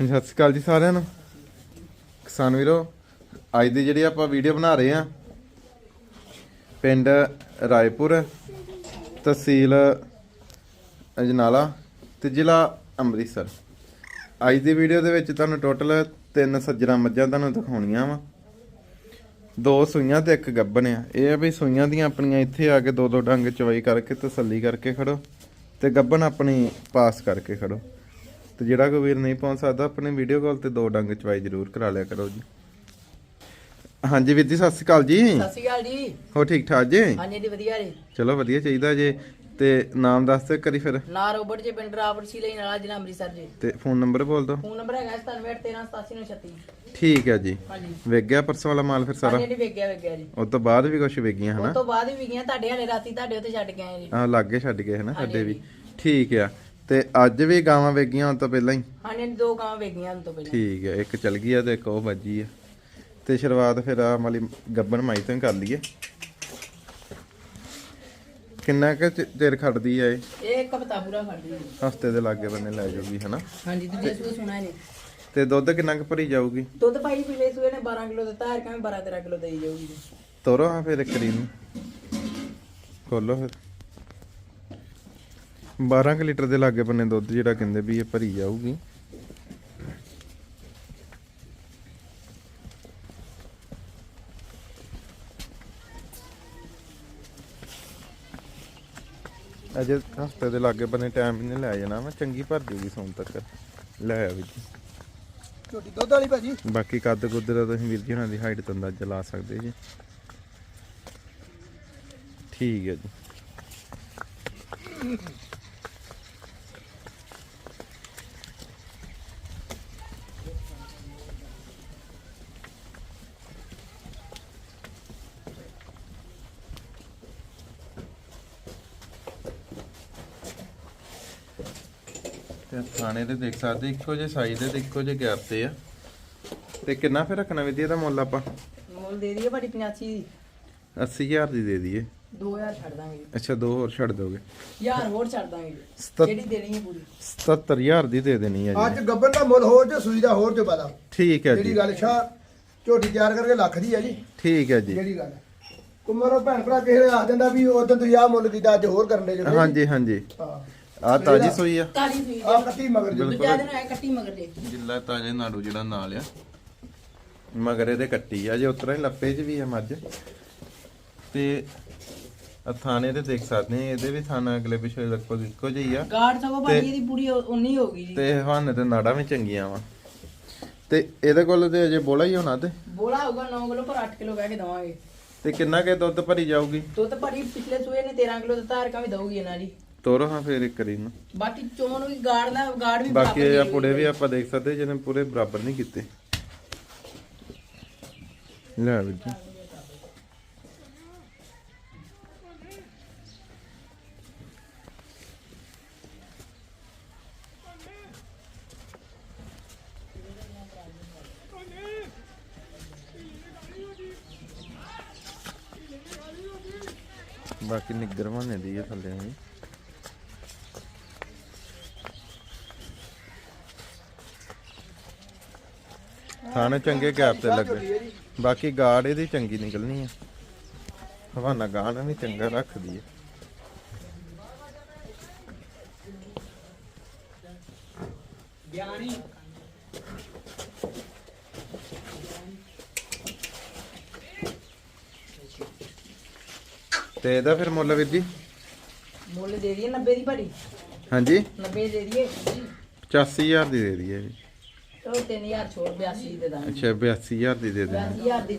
ਹਾਂਜੀ, ਸਤਿ ਸ਼੍ਰੀ ਅਕਾਲ ਜੀ ਸਾਰਿਆਂ ਨੂੰ। ਕਿਸਾਨ ਵੀਰੋ, ਅੱਜ ਦੀ ਜਿਹੜੀ ਆਪਾਂ ਵੀਡੀਓ ਬਣਾ ਰਹੇ ਆ ਪਿੰਡ ਰਾਏਪੁਰ, ਤਹਿਸੀਲ ਅਜਨਾਲਾ ਤੇ ਜ਼ਿਲ੍ਹਾ ਅੰਮ੍ਰਿਤਸਰ। ਅੱਜ ਦੀ ਵੀਡੀਓ ਦੇ ਵਿੱਚ ਤੁਹਾਨੂੰ ਟੋਟਲ ਤਿੰਨ ਸੱਜਣਾ ਮੱਝਾਂ ਤੁਹਾਨੂੰ ਦਿਖਾਉਣੀਆਂ ਵਾ। ਦੋ ਸੂਈਆਂ ਤੇ ਇੱਕ ਗੱਬਨ ਆ। ਇਹ ਆ ਵੀ ਸੂਈਆਂ ਦੀਆਂ ਆਪਣੀਆਂ ਇੱਥੇ ਆ ਕੇ ਦੋ ਦੋ ਡੰਗ ਚਵਾਈ ਕਰਕੇ ਤਸੱਲੀ ਕਰਕੇ ਖੜੋ ਤੇ ਗੱਬਨ ਆਪਣੀ ਪਾਸ ਕਰਕੇ ਖੜੋ। ਤੇ ਜਿਹੜਾ ਕੋਈ ਵੀਰ ਨਹੀਂ ਪਹੁੰਚ ਸਕਦਾ ਆਪਣੇ ਵੀਡੀਓ ਕਾਲ ਤੇ ਦੋ ਡੰਗ ਚਵਾਈ ਜ਼ਰੂਰ ਕਰਾ ਲਿਆ ਕਰੋ ਜੀ। ਹਾਂਜੀ ਵੀਰ ਜੀ ਸਤਿ ਸ਼੍ਰੀ ਅਕਾਲ ਜੀ। ਸਤਿ ਸ਼੍ਰੀ ਅਕਾਲ ਜੀ। ਹੋ ਠੀਕ ਠਾਕ ਜੀ? ਹਾਂਜੀ ਜੀ ਵਧੀਆ ਜੀ। ਚਲੋ ਵਧੀਆ ਚਾਹੀਦਾ ਜੇ। ਤੇ ਨਾਮ ਦੱਸ ਦਿਓ ਕਰੀ ਫਿਰ। ਨਾ ਰੋਬਟ ਜੀ ਪਿੰਡ ਰਾਵੜ ਸੀ ਲਈ ਨਾਲਾ ਜ਼ਿਲ੍ਹਾ ਅੰਮ੍ਰਿਤਸਰ ਜੀ। ਤੇ ਫੋਨ ਨੰਬਰ ਬੋਲ ਦਿਓ। ਫੋਨ ਨੰਬਰ ਹੈਗਾ 9713878936 ਠੀਕ ਹੈ ਜੀ। ਹਾਂਜੀ ਵੇਖ ਗਿਆ ਪਰਸੋਂ ਵਾਲਾ ਮਾਲ ਫਿਰ ਸਾਰਾ? ਹਾਂਜੀ ਜੀ ਵੇਗਿਆ ਵੇਗਿਆ ਜੀ। ਉਸ ਤੋਂ ਬਾਅਦ ਵੀ ਕੁਝ ਵੇਗੀਆਂ ਉਸ ਹਨਾ? ਤੋਂ ਬਾਅਦ ਵੀ ਗਈਆਂ। ਤੁਹਾਡੇ ਹਲੇ ਰਾਤੀ ਤੁਹਾਡੇ ਉੱਤੇ ਛੱਡ ਆਏ ਜੀ। ਆ ਲਾਗੇ ਛੱਡ ਗਏ ਹਨਾ? ਸਾਡੇ ਵੀ। ਠੀਕ ਆ। ਤੇ ਅੱਜ ਵੀ ਗਾਵਾਂ ਵੇਗੀਆਂ ਹੁਣ ਤੋਂ ਪਹਿਲਾਂ ਹੀ? ਹਾਂਜੀ ਹਾਂਜੀ, ਦੋ ਗਾਵਾਂ ਵੇਗੀਆਂ ਤੋਂ ਪਹਿਲਾਂ ਠੀਕ ਹੈ ਇੱਕ ਚਲ ਗਈ ਆ ਤੇ ਇੱਕ ਉਹ ਵੱਜੀ ਆ। ਤੇ ਸ਼ੁਰੂਆਤ ਫਿਰ ਆ ਵਾਲੀ ਗੱਬਨ ਮਾਈ ਤੋਂ ਹੀ ਕਰ ਲਈਏ। ਕਿੰਨਾ ਕੁ ਚਿ- ਚਿਰ ਖੜਦੀ ਆ ਇਹ? ਇਹ ਇੱਕ ਹਫਤਾ ਪੂਰਾ ਖੜਦੀ ਜੀ ਹਫ਼ਤੇ ਦੇ ਲਾਗੇ ਬੰਨੇ ਲੈ ਜਾਊਗੀ ਹਨਾ? ਹਾਂਜੀ ਦੂਜੇ ਸੂਏ ਸੁਣਾ ਨੇ ਤੇ ਦੁੱਧ ਕਿੰਨਾ ਕੁ ਭਰੀ ਜਾਊਗੀ? ਦੁੱਧ ਭਾਈ ਪਿਛਲੇ ਸੂਏ ਨੇ 12 ਕਿਲੋ ਦਿੱਤਾ ਹਰ ਕਿਵੇਂ 12 13 ਕਿਲੋ ਦੇਈ ਜਾਊਗੀ। ਤੋਰੋ ਹਾਂ ਫਿਰ ਨੂੰ ਖੋਲੋ ਫਿਰ। 12 ਕੁ ਲੀਟਰ ਦੇ ਲਾਗੇ ਬੰਨੇ ਦੁੱਧ ਜਿਹੜਾ ਕਹਿੰਦੇ ਵੀ ਇਹ ਭਰੀ ਜਾਊਗੀ। ਅਜੇ ਹਫ਼ਤੇ ਦੇ ਲਾਗੇ ਬੰਨੇ ਟਾਈਮ ਨਹੀਂ ਲੈ ਜਾਣਾ ਮੈਂ ਚੰਗੀ ਭਰ ਜੂਗੀ ਸੋਨ ਤੱਕ। ਲੈ ਆ ਵੀ ਦੁੱਧ ਵਾਲੀ ਭਾਜੀ। ਬਾਕੀ ਕੱਦ ਕੁੱਦ ਦਾ ਤੁਸੀਂ ਵੀਰ ਜੀ ਉਹਨਾਂ ਦੀ ਹਾਈਟ ਤੋਂ ਅੰਦਾਜ਼ਾ ਲਾ ਸਕਦੇ ਜੀ। ਠੀਕ ਹੈ ਜੀ। ਤੇ ਥਾਣੇ ਦੇ ਦੇਖ ਸਕਦੇ ਇੱਕੋ ਜਿਹੇ ਸਾਈਜ਼ ਦੇ ਤੇ ਇੱਕੋ ਜਿਹੇ ਗੈਪ ਤੇ ਆ। ਤੇ ਕਿੰਨਾ ਫਿਰ ਰੱਖਣਾ ਵਿਧੀ ਇਹਦਾ ਮੁੱਲ ਆਪਾਂ? ਮੁੱਲ ਦੇ ਦਈਏ ਭਾਜੀ 85 ਦੀ। 80000 ਦੀ ਦੇ ਦਈਏ। 2000 ਛੱਡ ਦਾਂਗੇ। ਜੀ ਅੱਛਾ ਦੋ ਹੋਰ ਛੱਡ ਦੋਗੇ। ਯਾਰ ਹੋਰ ਛੱਡ ਦਾਂਗੇ। ਜਿਹੜੀ ਦੇਣੀ ਹੈ ਪੂਰੀ। 77000 ਦੀ ਦੇ ਦੇਣੀ ਹੈ ਅੱਜ ਜੀ ਗੱਬਨ ਦਾ ਮੁੱਲ ਹੋਰ ਤੇ ਸੂਈ ਦਾ ਹੋਰ ਤੇ ਪਤਾ। ਠੀਕ ਹੈ ਜਿਹੜੀ ਜੀ। ਗੱਲ ਸ਼ਾ ਝੋਟੀ ਤਿਆਰ ਕਰਕੇ ਲੱਖ ਦੀ ਹੈ ਜੀ। ਠੀਕ ਹੈ ਜੀ। ਜਿਹੜੀ ਗੱਲ। ਕੁਮਰੋ ਭੈਣ ਭਰਾ ਕਿਸੇ ਨੇ ਆ ਜਾਂਦਾ ਵੀ ਉਦੋਂ ਤੁਸੀਂ ਆਹ ਮੁੱਲ ਕੀਤਾ ਅੱਜ ਹੋਰ ਕਰਨ ਦੇ ਜੋ। ਹਾਂਜੀ ਹਾਂਜੀ। ਹਾਂ। ਆ ਤਾਜੀ ਸੋਈ ਆ। ਕਾਲੀ ਸੂਈ ਆਹ ਕੱਟੀ ਮਗਰ ਜੀ ਦੂਜਾ ਦਿਨ ਹੈ ਕੱਟੀ ਮਗਰ ਦੇ। ਜਿੱਲਾ ਤਾਜੇ ਨਾੜੂ ਜਿਹੜਾ ਨਾਲ ਆ। ਮਗਰ ਇਹਦੇ ਕੱਟੀ ਆ ਜੇ ਉਤਰਾ ਹੀ ਲੱਪੇ 'ਚ ਵੀ ਆ ਮੱਝ। ਤੇ ਆ ਥਾਣੇ ਤੇ ਦੇਖ ਸਕਦੇ ਆ ਇਹਦੇ ਵੀ ਥਾਣਾ ਅਗਲੇ ਪਿਛਲੇ ਲਗਭਗ ਇੱਕੋ ਜਿਹੀ ਆ। ਗਾਰਡ ਸਗੋਂ ਭਾਜੀ ਇਹਦੀ ਪੂਰੀ ਉਨੀ ਹੋ ਗਈ ਜੀ। ਤੇ ਹਵਾਨੇ ਤੇ ਨਾੜਾਂ ਵੀ ਚੰਗੀਆਂ ਵਾ। ਤੇ ਇਹਦੇ ਕੋਲ ਤੇ ਅਜੇ ਬੋਲਾ ਹੀ ਹੋਣਾ ਤੇ। ਬੋਲਾ ਹੋਊਗਾ 9 ਕਿਲੋ ਪਰ 8 ਕਿਲੋ ਕਹਿ ਕੇ ਦਵਾਂਗੇ। ਤੇ ਕਿੰਨਾ ਕੇ ਦੁੱਧ ਭਰੀ ਜਾਊਗੀ? ਦੁੱਧ ਭਾਜੀ ਪਿਛਲੇ ਸੂਏ ਨੇ 13 ਕਿਲੋ ਦਿੱਤਾ ਹਰ ਵੀ ਦਊਗੀ ਇਹਨਾਂ ਦੀ। ਤੋਰੋ ਹਾਂ ਫੇਰ ਇੱਕ ਕਰੀ ਨੂੰ ਬਾਕੀ ਚੋਣ ਵੀ ਗਾਰਡ ਦਾ ਗਾਰਡ ਵੀ ਬਾਕੀ ਇਹ ਪੁੜੇ ਵੀ ਆਪਾਂ ਦੇਖ ਸਕਦੇ ਜਿਹਨੇ ਪੂਰੇ ਬਰਾਬਰ ਨਹੀਂ ਕੀਤੇ। ਲੈ ਵੀਰ ਜੀ। ਬਾਕੀ ਨਿੱਗਰ ਬਣੇ ਦੀ ਹੈ ਥੱਲੇ ਵੀ ਥਾਣੇ ਚੰਗੇ ਗੈਪ ਤੇ ਲੱਗੇ ਬਾਕੀ ਗਾੜ ਇਹਦੀ ਚੰਗੀ ਨਿਕਲਣੀ ਹੈ ਹਵਾਨਾ ਗਾਣਾ ਵੀ ਚੰਗਾ ਰੱਖਦੀ ਹੈ ਗਿਆਨੀ ਤੇ ਇਹਦਾ ਫਿਰ ਮੁੱਲ ਵੀਰ ਜੀ? ਮੁੱਲ ਦੇ ਦਈਏ 90 ਦੀ ਭਾਜੀ। ਹਾਂਜੀ। 90 ਦੇ ਦਈਏ। 85000 ਦੀ ਦੇ ਦਈਏ ਜੀ। ਚਲੋ 3000 ਛੋੜ 82 ਦੇ ਦਾਂਗੇ। ਅੱਛਾ 82000 ਦੀ ਦੇ ਦੇਣੀ। 82000 ਦੀ।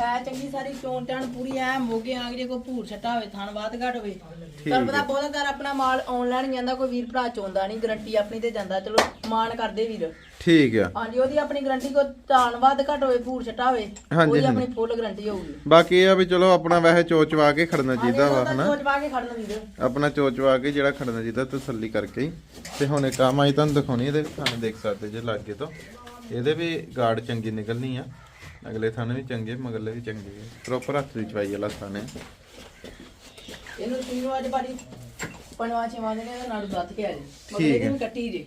ਹੈ ਚੰਗੀ ਸਾਰੀ ਚੋਣ ਟਾਣ ਪੂਰੀ ਐ ਮੋਗੇ ਆਗ ਜੇ ਕੋਈ ਭੂਰ ਛੱਟਾ ਹੋਵੇ ਥਣ ਬਾਤ ਘਟ ਹੋਵੇ। ਤੁਹਾਨੂੰ ਪਤਾ ਬਹੁਤਾ ਕਰ ਆਪਣਾ ਮਾਲ ਆਨਲਾਈਨ ਜਾਂਦਾ ਕੋਈ ਵੀਰ ਭਰਾ ਚੋਂਦਾ ਨਹੀਂ ਗਰੰਟੀ ਆਪਣੀ ਤੇ ਜਾਂਦਾ। ਚਲੋ ਮਾਣ ਕਰਦੇ ਵੀਰ। ਠੀਕ ਆ। ਹਾਂਜੀ ਉਹਦੀ ਆਪਣੀ ਗਰੰਟੀ ਕੋ ਧਾਨ ਵੱਧ ਘਟ ਹੋਵੇ ਭੂਰ ਛੱਟਾ ਹੋਵੇ ਹਾਂਜੀ, ਉਹਦੀ। ਆਪਣੀ ਫੁੱਲ ਗਰੰਟੀ ਹੋਊਗੀ। ਬਾਕੀ ਇਹ ਆ ਵੀ ਚਲੋ ਆਪਣਾ ਵੈਸੇ ਚੋਚਵਾ ਕੇ ਖੜਨਾ ਚਾਹੀਦਾ ਵਾ ਹਨਾ? ਸੋਚ ਪਾ ਕੇ ਖੜਨਾ ਵੀਰ ਆਪਣਾ ਚੋਚਵਾ ਕੇ ਜਿਹੜਾ ਖੜਨਾ ਚਾਹੀਦਾ ਤਸੱਲੀ ਕਰਕੇ ਹੀ। ਤੇ ਹੁਣ ਇੱਕ ਕੰਮ ਆਈ ਤੁਹਾਨੂੰ ਦਿਖਾਉਣੀ ਇਹਦੇ ਥਾਣੇ ਦੇਖ ਸਕਦੇ ਜੇ ਲਾਗੇ ਤੋਂ। ਇਹਦੇ ਵੀ ਗਾਰਡ ਚੰਗੀ ਨਿਕਲਣੀ ਆ। ਅਗਲੇ ਥਾਣੇ ਵੀ ਚੰਗੇ ਮਗਰਲੇ ਵੀ ਚੰਗੇ। ਪ੍ਰੋਪਰ ਹੱਥ ਦੀ ਚਵਾਈ ਵਾਲਾ ਥਾਣੇ। ਇਹਨੂੰ ਤੀਨੋਂ ਅੱਜ ਬਾੜੀ ਪੰਜਵਾਂ ਛੇਵਾਂ ਦਿਨ ਇਹਦਾ ਨਾਲ ਦੱਤ ਕੇ ਆ ਜੀ। ਮਗਰ ਇਹਦੀ। ਵੀ ਕੱਟੀ ਜੇ।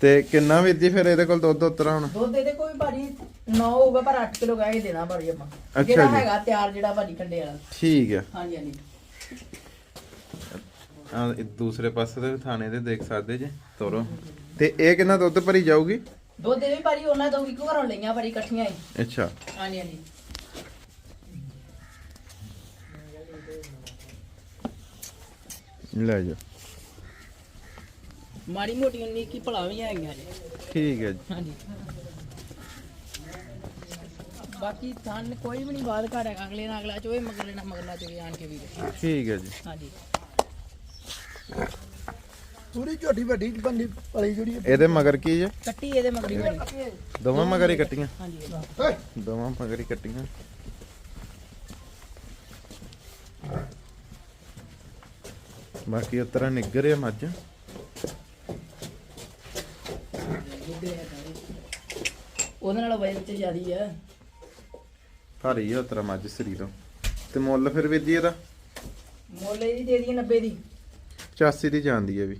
ਤੇ ਕਿੰਨਾ ਵੀਰ ਜੀ ਫਿਰ ਇਹਦੇ ਕੋਲ ਦੁੱਧ ਉਤਰਾ ਹੁਣ? ਦੁੱਧ ਇਹਦੇ ਕੋਈ ਭਾਜੀ 9 ਹੋਊਗਾ ਪਰ 8 ਕਿਲੋ ਗਾਏ ਦੇਣਾ ਭਾਜੀ ਆਪਾਂ। ਜਿਹੜਾ ਜੀ। ਹੈਗਾ ਤਿਆਰ ਜਿਹੜਾ ਭਾਜੀ ਠੰਡੇ ਵਾਲਾ। ਠੀਕ ਹੈ ਹਾਂਜੀ ਹਾਂਜੀ। ਆ ਦੂਸਰੇ ਪਾਸੇ ਦੇ ਵੀ ਥਾਣੇ ਦੇ ਦੇਖ ਸਕਦੇ ਜੇ ਤੋਰੋ। ਤੇ ਇਹ ਕਿੰਨਾ ਦੁੱਧ ਭਰੀ ਜਾਊਗੀ? ਦੁੱਧ ਇਹ ਵੀ ਭਾਜੀ ਉਹਨਾਂ ਤੋਂ ਇੱਕੋ ਘਰੋਂ ਲਈਆਂ ਭਾਜੀ ਇਕੱਠੀਆਂ ਹੀ। ਅੱਛਾ। ਹਾਂਜੀ ਹਾਂਜੀ। ਲੈ ਜਾ ਮਾੜੀ ਮੋਟੀ ਉਨੀ ਕੀ ਭਲਾ ਵੀ ਹੈਗੀਆਂ ਜੀ ਠੀਕ ਹੈ ਜੀ। ਹਾਂਜੀ। ਬਾਕੀ ਥਣ ਕੋਈ ਵੀ ਨਹੀਂ ਬਾਤ ਘਾਟ ਹੈਗਾ ਅਗਲੇ ਨਾਲ ਅਗਲਾ ਚੋਏ ਮਗਲੇ ਨਾਲ ਮਗਲਾ ਚੋਏ ਆਣ ਕੇ ਵੀਰ। ਠੀਕ ਹੈ ਜੀ। ਹਾਂਜੀ। ਪੂਰੀ ਝੋਟੀ ਵੱਡੀ ਬੰਦੀ ਪਲੀ ਜਿਹੜੀ ਇਹਦੇ ਮਗਰ ਕੀ ਜੇ ਕੱਟੀ ਇਹਦੇ ਮਗਰੀ ਭਾਜੀ ਦੋਵਾਂ ਮਗਰ ਹੀ ਕੱਟੀਆਂ। ਹਾਂਜੀ। ਓਏ ਦੋਵਾਂ ਮਗਰ ਹੀ ਕੱਟੀਆਂ। ਬਾਕੀ ਉਤਰਾ ਨਿੱਗਰ ਮੱਝ। ਉਹਦੇ ਨਾਲ ਵਜਨ ਤੇ ਜ਼ਿਆਦੀ ਆ। ਭਾਰੀ ਆ ਉਤਰਾ ਮੱਝ ਸਰੀਰੋਂ। ਤੇ ਮੁੱਲ ਫਿਰ ਵੀਰ ਜੀ ਇਹਦਾ? ਮੁੱਲ ਇਹਦੀ ਦੇ ਦਈਏ 90 ਦੀ। 85 ਦੀ ਜਾਂਦੀ ਹੈ ਵੀ।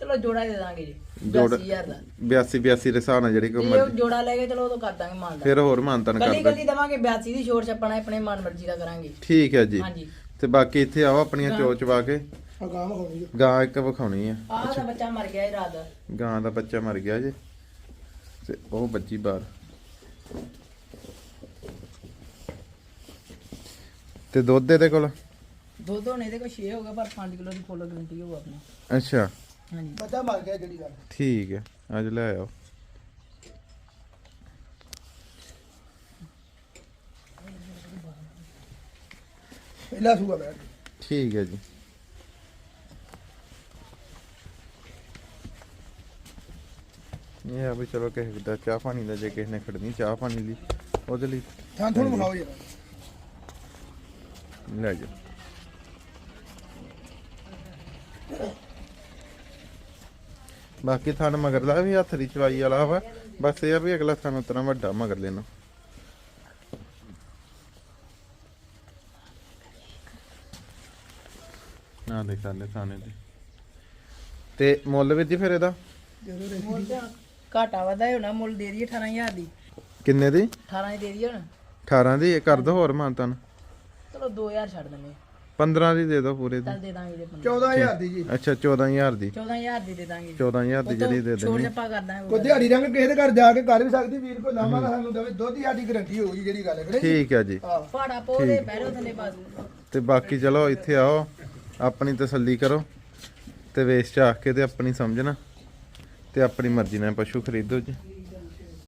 ਚਲੋ ਜੋੜਾ ਦੇ ਦਾਂਗੇ ਜੀ। ਜੋੜਾ- 82000 ਦਾ। 82 82 ਦੇ ਹਿਸਾਬ ਨਾਲ ਜਿਹੜੀ ਕੋਈ ਉਹ ਮਰਜ਼ੀ ਜੋੜਾ ਲੈ ਕੇ ਚਲੋ ਉਦੋਂ ਕਰ ਦਾਂਗੇ ਮਾਨ ਦਾ। ਫਿਰ ਹੋਰ ਮਾਨਤਨ ਕੱਲੀ ਕਰਦਾ। ਕੱਲੀ ਦਵਾਂਗੇ 82 ਦੀ ਛੋੜ ਛੱਪਣਾ ਆਪਣੇ ਮਨ ਮਰਜ਼ੀ ਦਾ ਕਰਾਂਗੇ। ਠੀਕ ਹੈ ਜੀ। ਹਾਂਜੀ। ਤੇ ਬਾਕੀ ਇੱਥੇ ਆਓ ਆਪਣੀਆਂ ਚੋਚ ਵਾ ਕੇ। ਅਗਾਮ ਹੋਣੀ ਗਾਂ ਇੱਕ ਵਿਖਾਉਣੀ ਆ। ਆਹ ਦਾ ਬੱਚਾ ਮਰ ਗਿਆ ਇਹ ਰਾਤ ਗਾਂ ਦਾ ਬੱਚਾ ਮਰ ਗਿਆ ਜੇ। ਤੇ ਉਹ ਬੱਚੀ ਬਾਹਰ। ਤੇ ਦੁੱਧ ਇਹਦੇ ਕੋਲ? ਦੁੱਧ ਹੁਣ ਇਹਦੇ ਕੋਲ 6 ਹੋ ਗਿਆ ਪਰ 5 ਕਿਲੋ ਦੀ ਫੁੱਲ ਗਰੰਟੀ ਹੋਊ ਆਪਣੀ। ਅੱਛਾ। ਹਾਂਜੀ। ਬੱਚਾ ਮਰ ਗਿਆ ਜਿਹੜੀ ਗੱਲ। ਠੀਕ ਹੈ ਅੱਜ ਲੈ ਆਓ। ਪਹਿਲਾ ਸੂਆ ਬੈਠ ਠੀਕ ਹੈ ਜੀ। ਇਹ ਆ ਵੀ ਚਲੋ ਕਿਸੇ ਦਾ ਚਾਹ ਪਾਣੀ ਦਾ ਜੇ ਕਿਸੇ ਨੇ ਖੜਨੀ ਚਾਹ ਪਾਣੀ ਲਈ ਉਹਦੇ ਲਈ। ਥਾਂ ਤੁਹਾਨੂੰ ਵਿਖਾਓ ਯਾਰ ਲੈ ਜਾ ਬਾਕੀ ਥਣ ਮਗਰਲਾ ਵੀ ਹੱਥ ਦੀ ਚਵਾਈ ਵਾਲਾ ਵਾ ਬਸ ਇਹ ਆ ਵੀ ਅਗਲਾ ਥਣ ਉਤਨਾ ਵੱਡਾ ਮਗਰ ਲੈਣਾ। ਨਾ ਦੇ ਥਾਣੇ ਤੇ ਮੁੱਲ ਵੀ ਜੀ ਫਿਰ ਇਹਦਾ? ਜਦੋਂ ਦੇ ਮੁੱਲ ਤਾਂ ਘਾਟਾ ਵਾਧਾ ਹੋਣਾ ਮੁੱਲ ਦੇ ਦਈਏ 18000 ਦੀ। ਕਿੰਨੇ ਦੀ? 18 ਦੀ ਦੇ ਦਈਏ ਹੁਣ। 18 ਦੀ ਇਹ ਕਰ ਦੋ ਹੋਰ ਮਾਨਤਨ ਚਲੋ 2000 ਛੱਡ ਦਿੰਦੇ 15 ਦੀ ਦੇ ਦੋ ਪੂਰੇ ਦੀ। ਚੱਲ ਦੇ ਦਾਂਗੇ ਜੇ 14000 ਦੀ ਜੀ। ਅੱਛਾ 14000 ਦੀ। 14000 ਦੀ ਦੇ ਦਾਂਗੇ। 14000 ਦੀ ਜਿਹੜੀ ਦੇ ਛੋੜ ਦੇਣੀ। ਜੱਪਾ ਕਰ ਦਾਂਗੇ। ਕੋਈ ਦਿਹਾੜੀ ਰੰਗ ਕਿਸੇ ਦੇ ਘਰ ਜਾ ਕੇ ਕਰ ਵੀ ਸਕਦੀ ਵੀਰ ਕੋਈ ਲਾਮਾ ਨਾ ਸਾਨੂੰ ਦਵੇ ਦੁੱਧ ਦੀ ਸਾਡੀ ਗਰੰਟੀ ਹੋਊਗੀ ਜਿਹੜੀ ਗੱਲ ਕਰੇ ਠੀਕ ਹੈ ਜੀ। ਹਾਂ। ਪਾੜਾ ਪੋ ਦੇ ਬਹਿਰੋ ਥੱਲੇ ਬਸ ਤੇ ਬਾਕੀ ਚਲੋ ਇੱਥੇ ਆਓ। ਆਪਣੀ ਤਸੱਲੀ ਕਰੋ। ਤੇ ਵੇਚ ਚਾਖ ਕੇ ਤੇ ਆਪਣੀ ਸਮਝਣਾ ਤੇ ਆਪਣੀ ਮਰਜ਼ੀ ਨਾਲ ਪਸ਼ੂ ਖਰੀਦੋ ਜੀ।